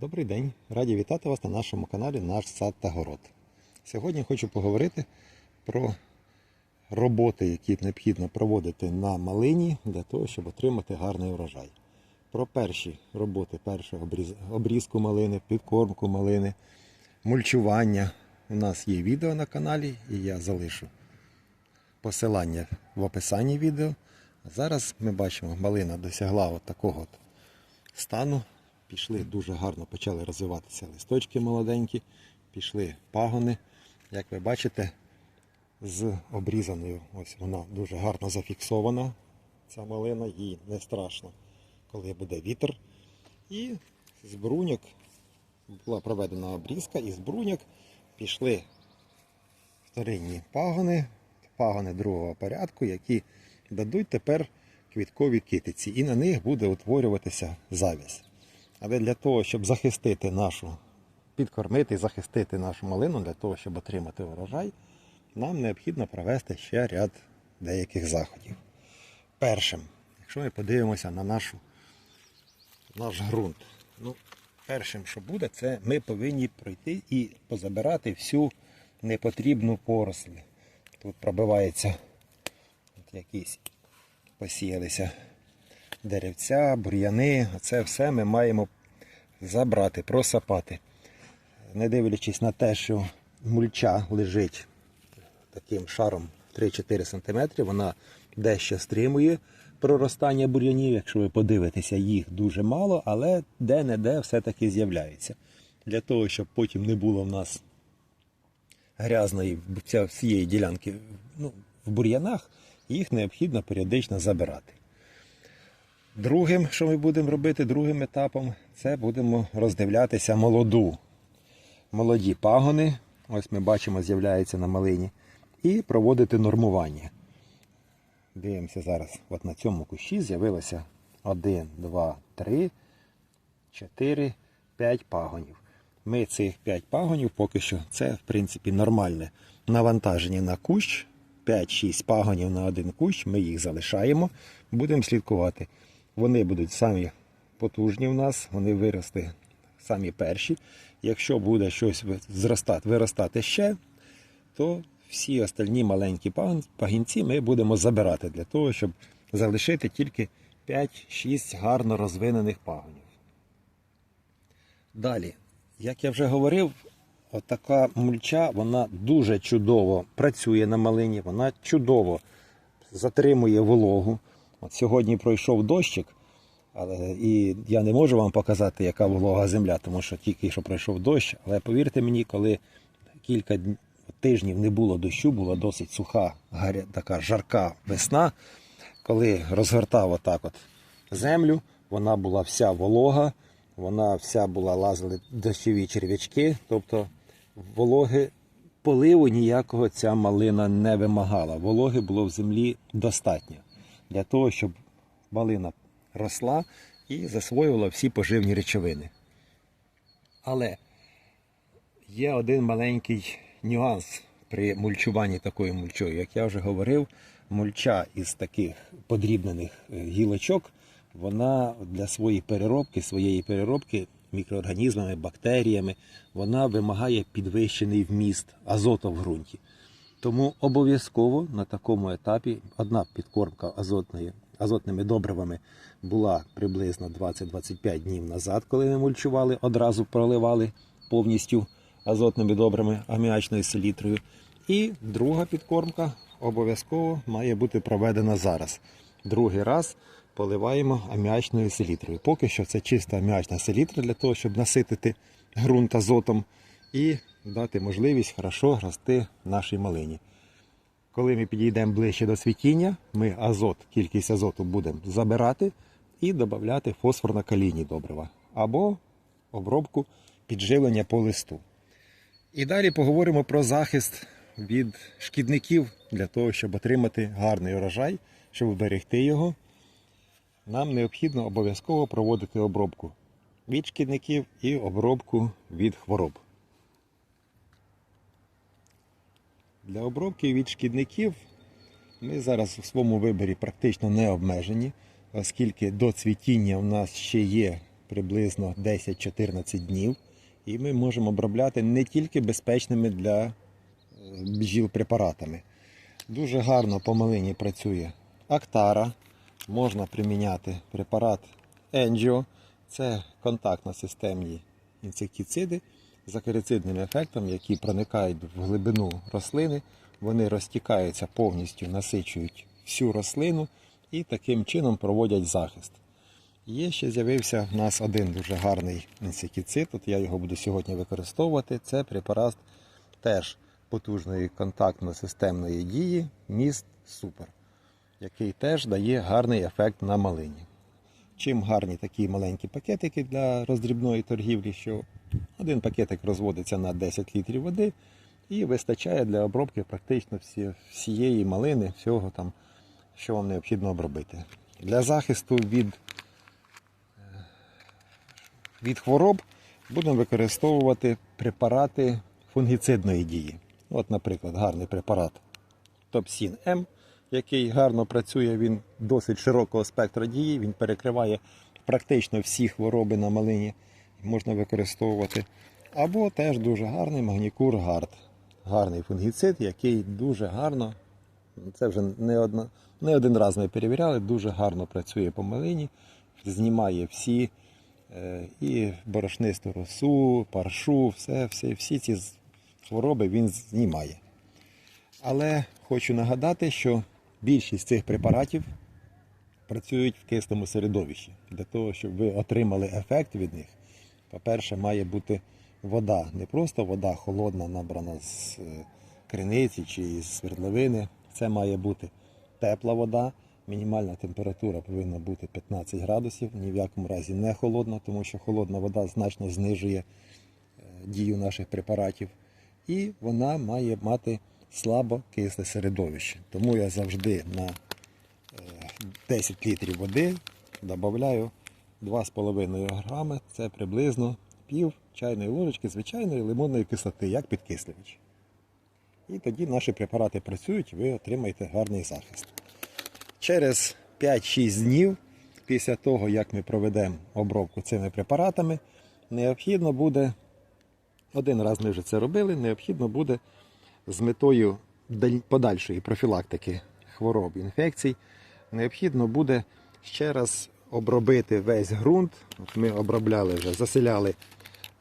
Добрий день! Раді вітати вас на нашому каналі Наш сад та город. Сьогодні хочу поговорити про роботи, які необхідно проводити на малині для того, щоб отримати гарний урожай. Про перші роботи, першого обрізку малини, підкормку малини, мульчування. У нас є відео на каналі, і я залишу посилання в описанні відео. Зараз ми бачимо, малина досягла от такого от стану. Пішли дуже гарно, почали розвиватися листочки молоденькі, пішли пагони. Як ви бачите, з обрізаною, ось вона дуже гарно зафіксована, ця малина, їй не страшно, коли буде вітер. І з бруньок була проведена обрізка, і з бруньок пішли вторинні пагони, пагони другого порядку, які дадуть тепер квіткові китиці, і на них буде утворюватися завість. Але для того, щоб захистити нашу, підкормити і захистити нашу малину, для того, щоб отримати урожай, нам необхідно провести ще ряд деяких заходів. Першим, якщо ми подивимося на нашу, наш ґрунт, ну, першим, що буде, це ми повинні пройти і позабирати всю непотрібну поросль. Тут пробивається от якісь посіялися деревця, бур'яни. Це все ми маємо забрати, просапати. Не дивлячись на те, що мульча лежить таким шаром 3-4 см, вона дещо стримує проростання бур'янів. Якщо ви подивитеся, їх дуже мало, але де-не-де все-таки з'являється. Для того, щоб потім не було в нас грязної всієї ділянки ну, в бур'янах, їх необхідно періодично забирати. Другим, що ми будемо робити, другим етапом, це будемо роздивлятися молоду. Молоді пагони, ось ми бачимо, з'являються на малині, і проводити нормування. Дивимося зараз, от на цьому кущі з'явилося 1, 2, 3, 4, 5 пагонів. Ми цих 5 пагонів поки що це, в принципі, нормальне навантаження на кущ. 5-6 пагонів на один кущ, ми їх залишаємо, будемо слідкувати. Вони будуть самі потужні в нас, вони вирости самі перші. Якщо буде щось зростати, виростати ще, то всі остальні маленькі пагінці ми будемо забирати для того, щоб залишити тільки 5-6 гарно розвинених пагонів. Далі, як я вже говорив, отака мульча вона дуже чудово працює на малині, вона чудово затримує вологу. От сьогодні пройшов дощик, але і я не можу вам показати, яка волога земля, тому що тільки що пройшов дощ. Але повірте мені, коли кілька тижнів не було дощу, була досить суха, гаря, така жарка весна, коли розгортав отак от землю, вона була вся волога, вона вся була лазили дощові черв'ячки, тобто вологи поливу ніякого ця малина не вимагала. Вологи було в землі достатньо для того, щоб малина росла і засвоювала всі поживні речовини. Але є один маленький нюанс при мульчуванні такою мульчою. Як я вже говорив, мульча із таких подрібнених е, гілочок, вона для своєї переробки, своєї переробки мікроорганізмами, бактеріями, вона вимагає підвищений вміст азоту в ґрунті. Тому обов'язково на такому етапі одна підкормка азотної, азотними добривами була приблизно 20-25 днів назад, коли ми мульчували, одразу проливали повністю азотними добрами аміачною селітрою. І друга підкормка обов'язково має бути проведена зараз. Другий раз поливаємо аміачною селітрою. Поки що це чиста аміачна селітра для того, щоб наситити ґрунт азотом і дати можливість хорошо рости нашій малині. Коли ми підійдемо ближче до цвітіння, ми азот, кількість азоту будемо забирати і додати фосфорно-калійні добрива або обробку підживлення по листу. І далі поговоримо про захист від шкідників для того, щоб отримати гарний урожай, щоб вберегти його. Нам необхідно обов'язково проводити обробку від шкідників і обробку від хвороб. Для обробки від шкідників ми зараз у своєму виборі практично не обмежені, оскільки до цвітіння у нас ще є приблизно 10-14 днів. І ми можемо обробляти не тільки безпечними для е, бджіл препаратами. Дуже гарно по малині працює Актара. Можна приміняти препарат Енджіо. Це контактно-системні інсектициди з акарицидним ефектом, які проникають в глибину рослини. Вони розтікаються повністю, насичують всю рослину і таким чином проводять захист. Є ще з'явився в нас один дуже гарний інсектицид. От я його буду сьогодні використовувати. Це препарат теж потужної контактно-системної дії Міст Супер, який теж дає гарний ефект на малині. Чим гарні такі маленькі пакетики для роздрібної торгівлі, що один пакетик розводиться на 10 літрів води і вистачає для обробки практично всі, всієї малини, всього там, що вам необхідно обробити. Для захисту від від хвороб будемо використовувати препарати фунгіцидної дії. От, наприклад, гарний препарат Топсін М, який гарно працює, він досить широкого спектра дії, він перекриває практично всі хвороби на малині, можна використовувати. Або теж дуже гарний магнікур гард. Гарний фунгіцид, який дуже гарно, це вже не, одна, не один раз ми перевіряли, дуже гарно працює по малині, знімає всі е, і борошнисту росу, паршу, все, все, всі ці хвороби він знімає. Але хочу нагадати, що більшість цих препаратів працюють в кисному середовищі. Для того, щоб ви отримали ефект від них, по-перше, має бути вода. Не просто вода холодна, набрана з е, криниці чи з свердловини. Це має бути тепла вода. Мінімальна температура повинна бути 15 градусів, ні в якому разі не холодна, тому що холодна вода значно знижує е, дію наших препаратів. І вона має мати слабо кисле середовище. Тому я завжди на е, 10 літрів води додаю 2,5 грами, це приблизно пів чайної ложечки звичайної лимонної кислоти, як підкислювач. І тоді наші препарати працюють, ви отримаєте гарний захист. Через 5-6 днів після того, як ми проведемо обробку цими препаратами, необхідно буде, один раз ми вже це робили, необхідно буде з метою подальшої профілактики хвороб інфекцій, необхідно буде ще раз обробити весь ґрунт. От ми обробляли вже, заселяли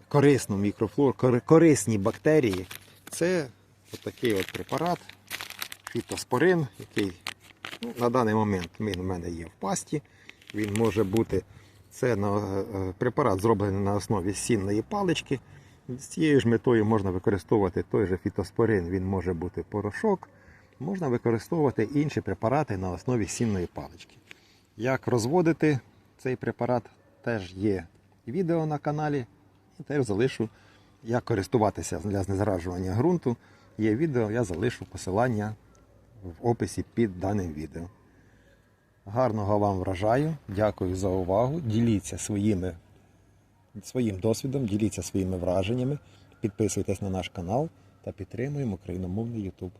корисну мікрофлору, кори- корисні бактерії. Це от такий от препарат, фітоспорин, який ну, на даний момент він у мене є в пасті. Він може бути це е, препарат зроблений на основі сінної палички. З цією ж метою можна використовувати той же фітоспорин, він може бути порошок. Можна використовувати інші препарати на основі сінної палички. Як розводити цей препарат, теж є відео на каналі. І теж залишу, як користуватися для знезаражування ґрунту. Є відео, я залишу посилання в описі під даним відео. Гарного вам вражаю, дякую за увагу. Діліться своїми, своїм досвідом, діліться своїми враженнями, підписуйтесь на наш канал та підтримуємо україномовний YouTube.